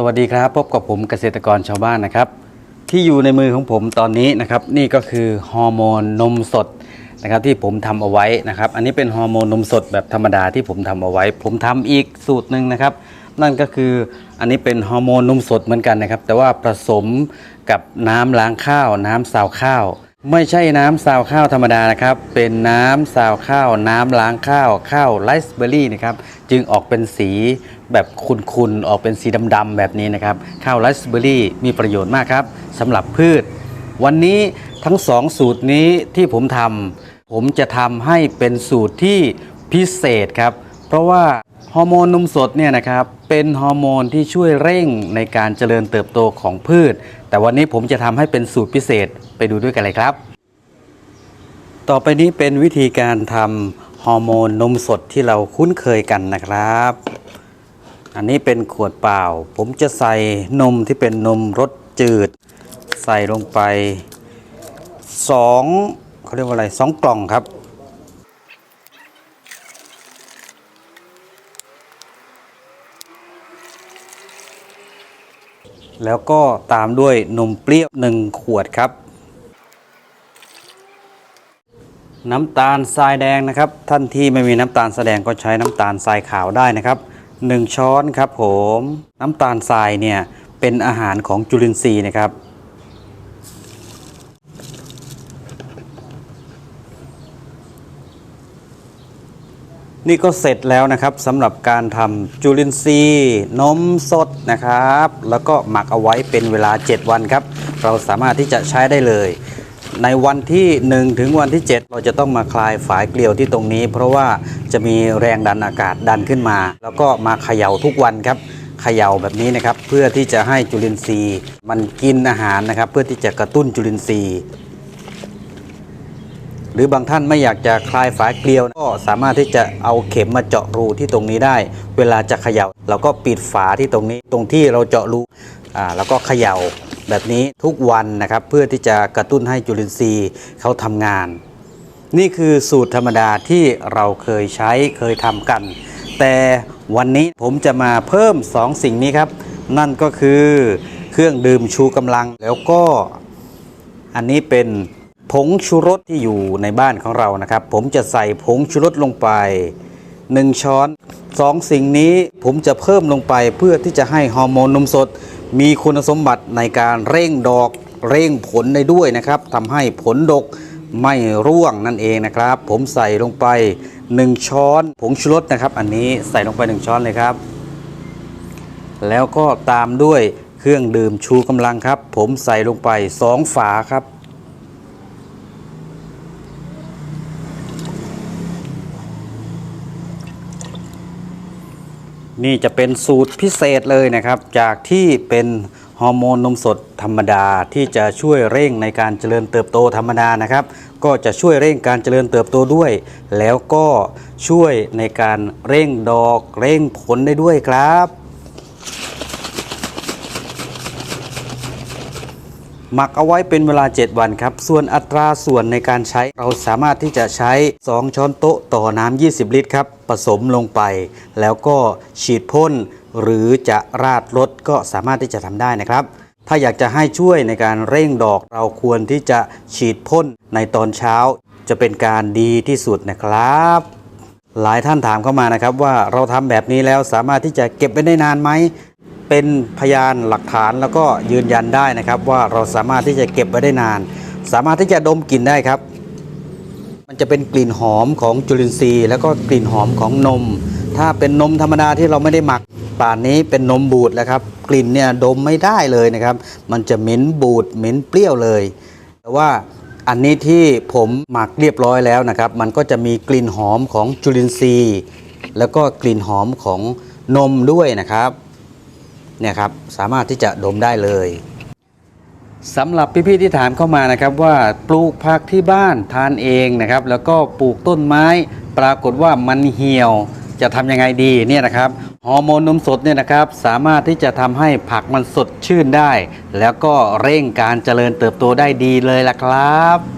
สวัสดีครับพบกับผมเกษตรกรชาวบ้านนะครับ ที่อยู่ในมือของผมตอนนี้นะครับ นี่ก็คือฮอร์โมนนมสดนะครับ ที่ผมทำเอาไว้นะครับ อันนี้เป็นฮอร์โมนนมสดแบบธรรมดาที่ผมทำเอาไว้ ผมทำอีกสูตรหนึ่งนะครับ นั่นก็คืออันนี้เป็นฮอร์โมนนมสดเหมือนกันนะครับ แต่ว่าผสมกับน้ำล้างข้าว น้ำซาวข้าว ไม่ใช่น้ำซาวข้าวธรรมดานะครับ เป็นน้ำซาวข้าว น้ำล้างข้าวข้าวไรซ์เบอร์รี่นะครับ จึงออกเป็นสีแบบขุ่นๆ ออกเป็นสีดำๆแบบนี้นะครับ ข้าวไรซ์เบอร์รี่มีประโยชน์มากครับสำหรับพืช วันนี้ทั้งสองสูตรนี้ที่ผมทำผมจะทำให้เป็นสูตรที่พิเศษครับ เพราะว่าฮอร์โมนนมสดเนี่ยนะครับเป็นฮอร์โมนที่ช่วยเร่งในการเจริญเติบโตของพืช แต่วันนี้ผมจะทำให้เป็นสูตรพิเศษไปดูด้วยกันเลยครับ ต่อไปนี้เป็นวิธีการทำ อร์โมนนมสดที่เราคุ้นเคยกันนะครับ อันนี้เป็นขวดเปล่า ผมจะใส่นมที่เป็นนมรสจืด ใส่ลงไปสองเขาเรียกว่าอะไรสองกล่องครับแล้วก็ตามด้วยนมเปรี้ยวหนึ่งขวดครับ น้ำตาลทรายแดงนะครับ ท่านที่ไม่มีน้ำตาลทรายแดงก็ใช้น้ำตาลทรายขาวได้นะครับหนึ่งช้อนครับผม น้ำตาลทรายเนี่ยเป็นอาหารของจุลินทรีย์นะครับนี่ก็เสร็จแล้วนะครับสำหรับการทำจุลินทรีย์นมสดนะครับ แล้วก็หมักเอาไว้เป็นเวลา 7 วันครับ เราสามารถที่จะใช้ได้เลย ในวันที่ 1 ถึงวันที่ 7 เราจะต้องมาคลายฝายเกลียวที่ตรงนี้ เพราะว่าจะมีแรงดันอากาศดันขึ้นมา แล้วก็มาเขย่าทุกวันครับเขย่าแบบนี้นะครับ เพื่อที่จะให้จุลินทรีย์ มันกินอาหารนะครับ เพื่อที่จะกระตุ้นจุลินทรีย์ หรือบางท่านไม่อยากจะคลายฝายเกลียว ก็สามารถที่จะเอาเข็มมาเจาะรูที่ตรงนี้ได้ เวลาจะเขยา่าเราก็ปิดฝาที่ตรงนี้ ตรงที่เราเจาะรูอ่าแล้วก็เขย่า แบบนี้ทุกวันนะครับ เพื่อที่จะกระตุ้นให้จุลินทรีย์เขาทำงาน นี่คือสูตรธรรมดาที่เราเคยใช้เคยทำกัน แต่วันนี้ผมจะมาเพิ่ม 2 สิ่งนี้ครับ นั่นก็คือเครื่องดื่มชูกำลังแล้วก็อันนี้เป็นผงชูรสที่อยู่ในบ้านของเรานะครับ ผมจะใส่ผงชูรสลงไป 1 ช้อนสองสิ่งนี้ผมจะเพิ่มลงไปเพื่อที่จะให้ฮอร์โมนนมสด มีคุณสมบัติในการเร่งดอกเร่งผลได้ด้วยนะครับทำให้ผลดกไม่ร่วงนั่นเองนะครับ ผมใส่ลงไป 1 ช้อนผงชูรสนะครับ อันนี้ใส่ลงไป 1 ช้อนเลยครับ แล้วก็ตามด้วยเครื่องดื่มชูกำลังครับ ผมใส่ลงไป 2 ฝาครับ นี่จะเป็นสูตรพิเศษเลยนะครับ จากที่เป็นฮอร์โมนนมสดธรรมดาที่จะช่วยเร่งในการเจริญเติบโตธรรมดานะครับ ก็จะช่วยเร่งการเจริญเติบโตด้วย แล้วก็ช่วยในการเร่งดอกเร่งผลได้ด้วยครับ หมักเอาไว้เป็นเวลา 7 วันครับ ส่วนอัตราส่วนในการใช้เราสามารถที่จะใช้ 2 ช้อนโต๊ะต่อน้ำ 20 ลิตรครับ ผสมลงไป แล้วก็ฉีดพ่น หรือจะราดรถก็สามารถที่จะทำได้นะครับ ถ้าอยากจะให้ช่วยในการเร่งดอกเราควรที่จะฉีดพ่นในตอนเช้า จะเป็นการดีที่สุดนะครับหลายท่านถามเข้ามานะครับว่าเราทำแบบนี้แล้วสามารถที่จะเก็บไว้ได้นานไหม เป็นพยานหลักฐานแล้วก็ยืนยันได้นะครับ ว่าเราสามารถที่จะเก็บไว้ได้นาน สามารถที่จะดมกลิ่นได้ครับ มันจะเป็นกลิ่นหอมของจุลินทรีย์ แล้วก็กลิ่นหอมของนม ถ้าเป็นนมธรรมดาที่เราไม่ได้หมักป่านนี้เป็นนมบูดแล้วครับ กลิ่นเนี่ยดมไม่ได้เลยนะครับ มันจะเหม็นบูดเหม็นเปรี้ยวเลย แต่ว่าอันนี้ที่ผมหมักเรียบร้อยแล้วนะครับ มันก็จะมีกลิ่นหอมของจุลินทรีย์ แล้วก็กลิ่นหอมของนมด้วยนะครับ เนี่ยครับสามารถที่จะดมได้เลยสำหรับพี่ๆที่ถามเข้ามานะครับว่าปลูกผักที่บ้านทานเองนะครับ แล้วก็ปลูกต้นไม้ ปรากฏว่ามันเหี่ยวจะทำยังไงดีเนี่ยนะครับฮอร์โมนนมสดเนี่ยนะครับสามารถที่จะทำให้ผักมันสดชื่นได้ แล้วก็เร่งการเจริญเติบโตได้ดีเลยล่ะครับ